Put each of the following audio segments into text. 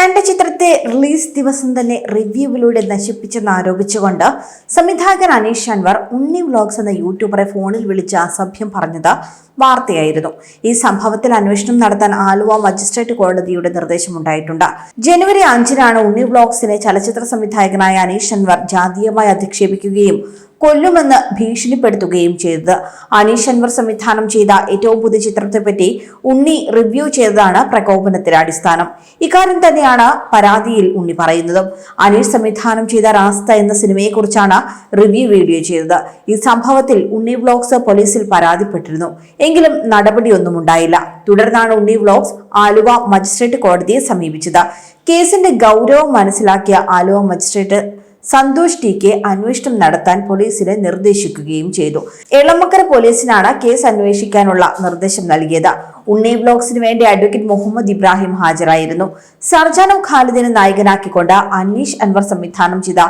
തന്റെ ചിത്രത്തെ റിലീസ് ദിവസം തന്നെ റിവ്യൂവിലൂടെ നശിപ്പിച്ചെന്ന് ആരോപിച്ചുകൊണ്ട് സംവിധായകൻ അനീഷ് അൻവർ ഉണ്ണി വ്ലോഗ്സ് എന്ന യൂട്യൂബറെ ഫോണിൽ വിളിച്ച് അസഭ്യം പറഞ്ഞത് വാർത്തയായിരുന്നു. ഈ സംഭവത്തിൽ അന്വേഷണം നടത്താൻ ആലുവ മജിസ്ട്രേറ്റ് കോടതിയുടെ നിർദ്ദേശം ഉണ്ടായിട്ടുണ്ട് ജനുവരി അഞ്ചിനാണ് ഉണ്ണി വ്ലോഗ്സിനെ ചലച്ചിത്ര സംവിധായകനായ അനീഷ് അൻവർ ജാതീയമായി അധിക്ഷേപിക്കുകയും കൊല്ലുമെന്ന് ഭീഷണിപ്പെടുത്തുകയും ചെയ്തത്. അനീഷ് അൻവർ സംവിധാനം ചെയ്ത ഏറ്റവും പുതിയ ചിത്രത്തെപ്പറ്റി ഉണ്ണി റിവ്യൂ ചെയ്തതാണ് പ്രകോപനത്തിന് അടിസ്ഥാനം. ഇക്കാര്യം തന്നെയാണ് പരാതിയിൽ ഉണ്ണി പറയുന്നത്. അനീഷ് സംവിധാനം ചെയ്ത റാസ്ത എന്ന സിനിമയെക്കുറിച്ചാണ് റിവ്യൂ വീഡിയോ ചെയ്തത്. ഈ സംഭവത്തിൽ ഉണ്ണി വ്ലോഗ്സ് പോലീസിൽ പരാതിപ്പെട്ടിരുന്നു. എങ്കിലും നടപടിയൊന്നും ഉണ്ടായില്ല. തുടർന്നാണ് ഉണ്ണി വ്ലോഗ്സ് ആലുവ മജിസ്ട്രേറ്റ് കോടതിയെ സമീപിച്ചത്. കേസിന്റെ ഗൗരവം മനസ്സിലാക്കിയ Aluva magistrate Santhosh T K അന്വേഷണം നടത്താൻ പോലീസിനെ നിർദ്ദേശിക്കുകയും ചെയ്തു. എളമക്കര പോലീസിനാണ് കേസ് അന്വേഷിക്കാനുള്ള നിർദ്ദേശം നൽകിയത്. ഉണ്ണി ബ്ലോഗ്സിന് വേണ്ടി അഡ്വക്കേറ്റ് മുഹമ്മദ് ഇബ്രാഹിം ഹാജരായിരുന്നു. സർജാനോ ഖാലിദിനെ നായകനാക്കിക്കൊണ്ട് അനീഷ് അൻവർ സംവിധാനം ചെയ്ത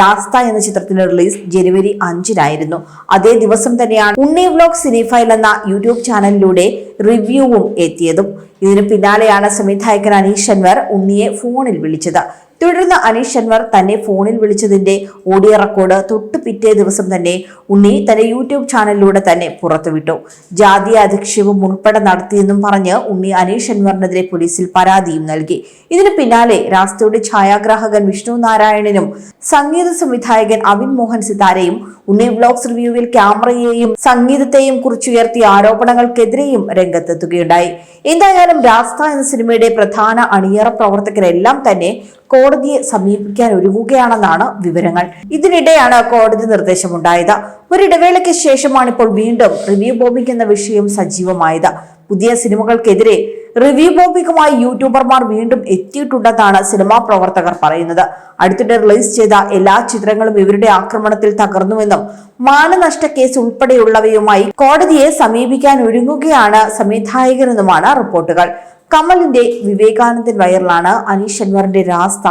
റാസ്ത എന്ന ചിത്രത്തിന്റെ റിലീസ് ജനുവരി അഞ്ചിനായിരുന്നു. അതേ ദിവസം തന്നെയാണ് ഉണ്ണി വ്ലോഗ് സിനിഫൈൽ എന്ന യൂട്യൂബ് ചാനലിലൂടെ റിവ്യൂവും എത്തിയതും. ഇതിനു പിന്നാലെയാണ് സംവിധായകൻ അനീഷ് അൻവർ ഉണ്ണിയെ ഫോണിൽ വിളിച്ചത്. തുടർന്ന് അനീഷ് അൻവർ തന്നെ ഫോണിൽ വിളിച്ചതിന്റെ ഓഡിയോ റെക്കോർഡ് തൊട്ടു പിറ്റേ ദിവസം തന്നെ ഉണ്ണി തന്റെ യൂട്യൂബ് ചാനലിലൂടെ തന്നെ പുറത്തുവിട്ടു. ജാതി അധിക്ഷേപം ഉൾപ്പെടെ നടത്തിയെന്നും പറഞ്ഞ് ഉണ്ണി അനീഷ് അൻവറിനെതിരെ പോലീസിൽ പരാതിയും നൽകി. ഇതിനു പിന്നാലെ രാസ്തയുടെ ഛായാഗ്രാഹകൻ വിഷ്ണു നാരായണനും സംഗീത സംവിധായകൻ അവിൻ മോഹൻ സിതാരയും ഉണ്ണി വ്ലോഗ്സ് റിവ്യൂവിൽ ക്യാമറയെയും സംഗീതത്തെയും കുറിച്ചുയർത്തിയ ആരോപണങ്ങൾക്കെതിരെയും രംഗത്തെത്തുകയുണ്ടായി. എന്തായാലും രാസ്ത എന്ന സിനിമയുടെ പ്രധാന അണിയറ പ്രവർത്തകരെല്ലാം തന്നെ കോടതിയെ സമീപിക്കാൻ ഒരുങ്ങുകയാണെന്നാണ് വിവരങ്ങൾ. ഇതിനിടെയാണ് കോടതി നിർദ്ദേശമുണ്ടായത്. ഒരിടവേളയ്ക്ക് ശേഷമാണ് ഇപ്പോൾ വീണ്ടും റിവ്യൂ ബോംബിംഗ് എന്ന വിഷയം സജീവമായത്. പുതിയ സിനിമകൾക്കെതിരെ റിവ്യൂ ബോംബിങ്ങുമായി യൂട്യൂബർമാർ വീണ്ടും എത്തിയിട്ടുണ്ടെന്നാണ് സിനിമാ പ്രവർത്തകർ പറയുന്നത്. അടുത്തിടെ റിലീസ് ചെയ്ത എല്ലാ ചിത്രങ്ങളും ഇവരുടെ ആക്രമണത്തിൽ തകർന്നുവെന്നും മാനനഷ്ട കേസ് ഉൾപ്പെടെയുള്ളവയുമായി കോടതിയെ സമീപിക്കാൻ ഒരുങ്ങുകയാണ് സംവിധായകരെന്നുമാണ് റിപ്പോർട്ടുകൾ. കമലിന്റെ വിവേകാനന്ദൻ വയറിലാണ് അനീഷ് അൻവറിന്റെ രാസ്ത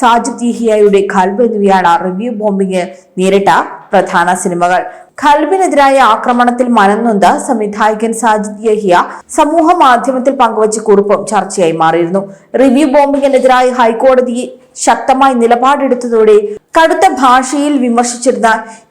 സാജിദ് യഹിയയുടെ ഖൽബ് എന്നിവയാണ് റിവ്യൂ ബോംബിംഗ് നേരിട്ട പ്രധാന സിനിമകൾ. ഖൽബിനെതിരായ ആക്രമണത്തിൽ മനംനൊന്ത് സംവിധായകൻ സാജിദ് യഹിയ സമൂഹ മാധ്യമത്തിൽ പങ്കുവച്ച കുറിപ്പും ചർച്ചയായി മാറിയിരുന്നു. റിവ്യൂ ബോംബിങ്ങിനെതിരായി ഹൈക്കോടതി ശക്തമായി നിലപാടെടുത്തതോടെ കടുത്ത ഭാഷയിൽ വിമർശിച്ചിരുന്ന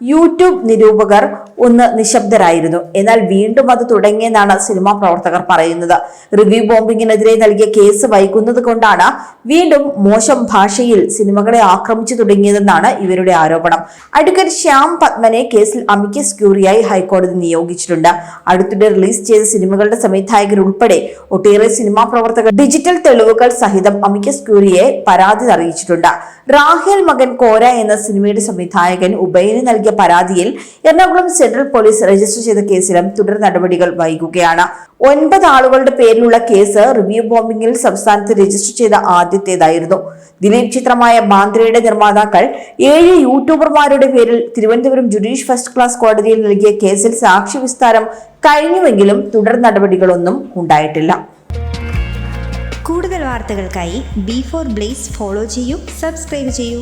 യൂട്യൂബ് നിരൂപകർ ഒന്ന് നിശബ്ദരായിരുന്നു. എന്നാൽ വീണ്ടും അത് തുടങ്ങിയെന്നാണ് സിനിമാ പ്രവർത്തകർ പറയുന്നത്. റിവ്യൂ ബോംബിങ്ങിനെതിരെ നൽകിയ കേസ് വൈകുന്നത് കൊണ്ടാണ് വീണ്ടും മോശം ഭാഷയിൽ സിനിമകളെ ആക്രമിച്ചു തുടങ്ങിയതെന്നാണ് ഇവരുടെ ആരോപണം. അഡ്വക്കേറ്റ് ശ്യാം പത്മനെ കേസിൽ അമിക്കസ് ക്യൂറിയായി ഹൈക്കോടതി നിയോഗിച്ചിട്ടുണ്ട്. അടുത്തിടെ റിലീസ് ചെയ്ത സിനിമകളുടെ സംവിധായകർ ഉൾപ്പെടെ ഒട്ടേറെ സിനിമാ പ്രവർത്തകർ ഡിജിറ്റൽ തെളിവുകൾ സഹിതം അമിക്കസ് ക്യൂറിയെ പരാതി അറിയിച്ചിട്ടുണ്ട്. റാഹേൽ മകൻ കോര എന്ന സിനിമയുടെ സംവിധായകൻ ഉബൈന് നൽകിയ പരാതിയിൽ എറണാകുളം സെൻട്രൽ പോലീസ് രജിസ്റ്റർ ചെയ്ത കേസിലും തുടർ നടപടികൾ വൈകുകയാണ്. ഒൻപത് ആളുകളുടെ പേരിലുള്ള കേസ് റിവ്യൂ ബോംബിംഗിൽ സംസ്ഥാനത്ത് രജിസ്റ്റർ ചെയ്ത ആദ്യത്തേതായിരുന്നു. ദിലീപ് ചിത്രമായ ബാന്ദ്രയുടെ നിർമ്മാതാക്കൾ ഏഴ് യൂട്യൂബർമാരുടെ പേരിൽ തിരുവനന്തപുരം ജുഡീഷ് ഫസ്റ്റ് ക്ലാസ് കോടതിയിൽ നൽകിയ കേസിൽ സാക്ഷി വിസ്താരം കഴിഞ്ഞുവെങ്കിലും തുടർ നടപടികളൊന്നും ഉണ്ടായിട്ടില്ല. കൂടുതൽ വാർത്തകൾക്കായി ബി ഫോർ ബ്ലേസ് ഫോളോ ചെയ്യൂ സബ്സ്ക്രൈബ് ചെയ്യൂ.